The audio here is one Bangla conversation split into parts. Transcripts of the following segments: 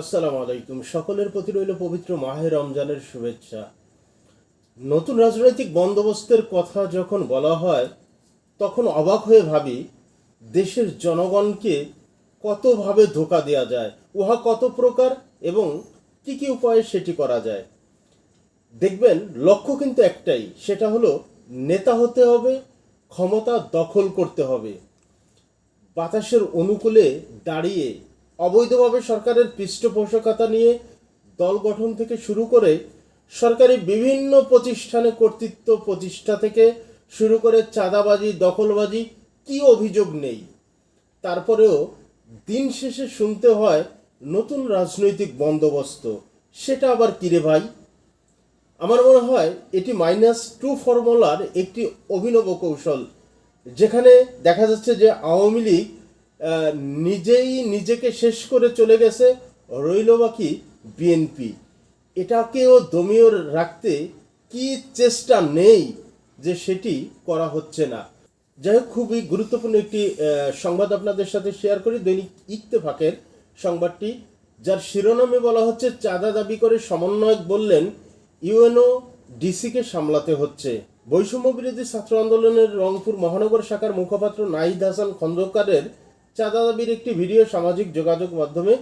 আসসালামু আলাইকুম। সকলের প্রতি রইল পবিত্র মাহে রমজানের শুভেচ্ছা। নতুন রাজনৈতিক বন্দোবস্তের কথা যখন বলা হয়, তখন অবাক হয়ে ভাবি, দেশের জনগণকে কতভাবে ধোকা দেওয়া যায়, উহা কত প্রকার এবং কী কী উপায়ে সেটি করা যায়। দেখবেন, লক্ষ্য কিন্তু একটাই, সেটা হলো নেতা হতে হবে, ক্ষমতা দখল করতে হবে। বাতাসের অনুকূলে দাঁড়িয়ে অবৈধভাবে সরকারের পৃষ্ঠপোষকতা নিয়ে দল গঠন থেকে শুরু করে সরকারি বিভিন্ন প্রতিষ্ঠানে কর্তৃত্ব প্রতিষ্ঠা থেকে শুরু করে চাঁদাবাজি, দখলবাজি কি অভিযোগ নেই? তারপরেও দিন শেষে শুনতে হয় নতুন রাজনৈতিক বন্দোবস্ত। সেটা আবার কিরে ভাই? আমার মনে হয় এটি মাইনাস টু ফর্মুলার একটি অভিনব কৌশল। যেখানে দেখা যাচ্ছে যে আওয়ামী লীগ নিজেই নিজেকে শেষ করে চলে গেছে, রইল বাকি বিএনপি এটাকেও দমিয়ে রাখতে কি চেষ্টা নেই যে সেটি করা হচ্ছে না। যাই হোক, খুবই গুরুত্বপূর্ণ একটি সংবাদ আপনাদের সাথে শেয়ার করি। দৈনিক ইত্তেফাকের সংবাদটি, যার শিরোনামে বলা হচ্ছে, চাঁদা দাবি করে সমন্বয়ক বললেন, ইউএনও ডিসিকে সামলাতে হচ্ছে। বৈষম্য বিরোধী ছাত্র আন্দোলনের রংপুর মহানগর শাখার মুখপাত্র নাহিদ হাসান খন্দকারের চাঁদা দাবির একটি ভিডিও সামাজিক যোগাযোগ মাধ্যমে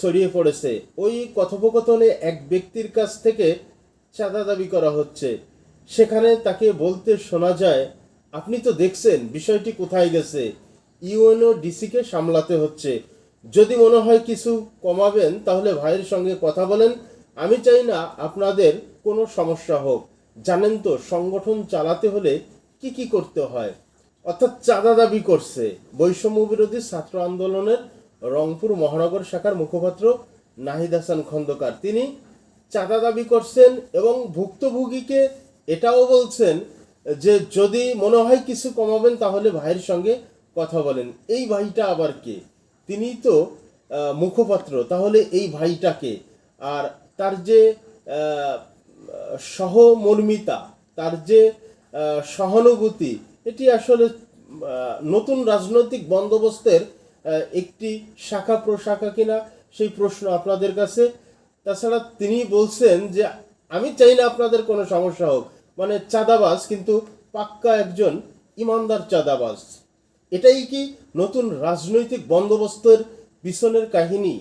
ছড়িয়ে পড়েছে। ওই কথোপকথনে এক ব্যক্তির কাছ থেকে চাঁদা দাবি করা হচ্ছে। সেখানে তাকে বলতে শোনা যায়, আপনি তো দেখছেন, বিষয়টি কোথায় গেছে? ইউএনও ডিসিকে সামলাতে হচ্ছে। যদি মনে হয় কিছু কমাবেন, তাহলে ভাইয়ের সঙ্গে কথা বলেন। আমি চাই না আপনাদের কোনো সমস্যা হোক। জানেন তো, সংগঠন চালাতে হলে কি কি করতে হয়? অর্থাৎ চাঁদা দাবি করছে। বৈষম্য বিরোধী ছাত্র আন্দোলনের রংপুর মহানগর শাখার মুখপাত্র নাহিদ হাসান খন্দকার। তিনি চাঁদা দাবি করছেন এবং ভুক্তভোগীকে এটাও বলছেন যে, যদি মনে হয় কিছু কমাবেন, তাহলে ভাইয়ের সঙ্গে কথা বলেন। এই ভাইটা আবার কে? তিনি তো মুখপাত্র। তাহলে এই ভাইটাকে আর তার যে সহমর্মিতা, তার যে সহানুভূতি এটি আসলে নতুন রাজনৈতিক বন্দোবস্তের একটি শাখা প্রশাখা কিনা, সেই প্রশ্ন আপনাদের কাছে। তাছাড়া তিনি বলছেন যে, আমি চাই না আপনাদের কোনো সমস্যা হোক। মানে চাঁদাবাজ, কিন্তু পাক্কা একজন ইমানদার চাঁদাবাজ। এটাই কি নতুন রাজনৈতিক বন্দোবস্তের পিছনের কাহিনী?